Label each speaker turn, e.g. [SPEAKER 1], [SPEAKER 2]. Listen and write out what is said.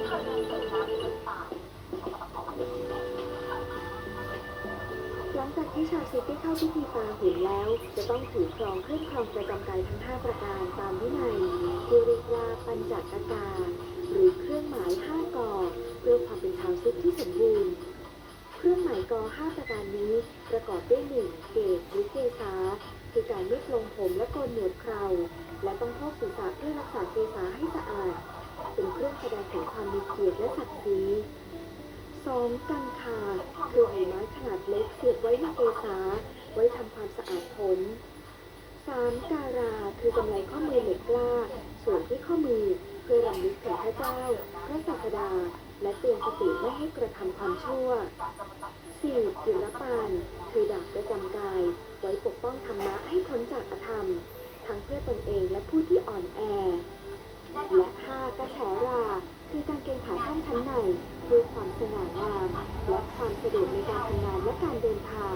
[SPEAKER 1] หลังจากที่ชาวซิตี้เข้าพิธีปาหุ่นแล้ว จะต้องถือครองเครื่องครองประจำกายทั้ง 5 ประการตามวินัยที่เรียกว่าปัญจกกา หรือเครื่องหมาย 5กอเพื่อความเป็นชาวซิกที่สมบูรณ์เครื่องหมายกอ5ประการนี้ประกอบด้วยหนึ่งเกศหรือเกษาคือการเลืดลงผมและโกนหนวดเคราและต้องพอกศีรษะเพื่อรักษาเกษาให้สะอาด กียรติและศักดิ์ศรีสองกังคาคือใบไม้ขนาดเล็กเสียบไว้ในเกษาไว้ทำความสะอาดผมสามการาคือกำไลข้อมือเหล็กกล้าส่วนที่ข้อมือเพื่อรำลึกถึงพระเจ้า พระศาสดา และเตือนสติไม่ให้กระทำความชั่วสี่ศิลปานคือดาบประจำกาย ไว้ปกป้องธรรมะให้พ้นจากอธรรม ทั้งเพื่อตนเองและผู้ที่อ่อนแอ และห้ากระแฉรา คือการเกงขาสั้น ชั้นในเพื่อความสง่างามและความสะดวกในการทำงานและการเดินทาง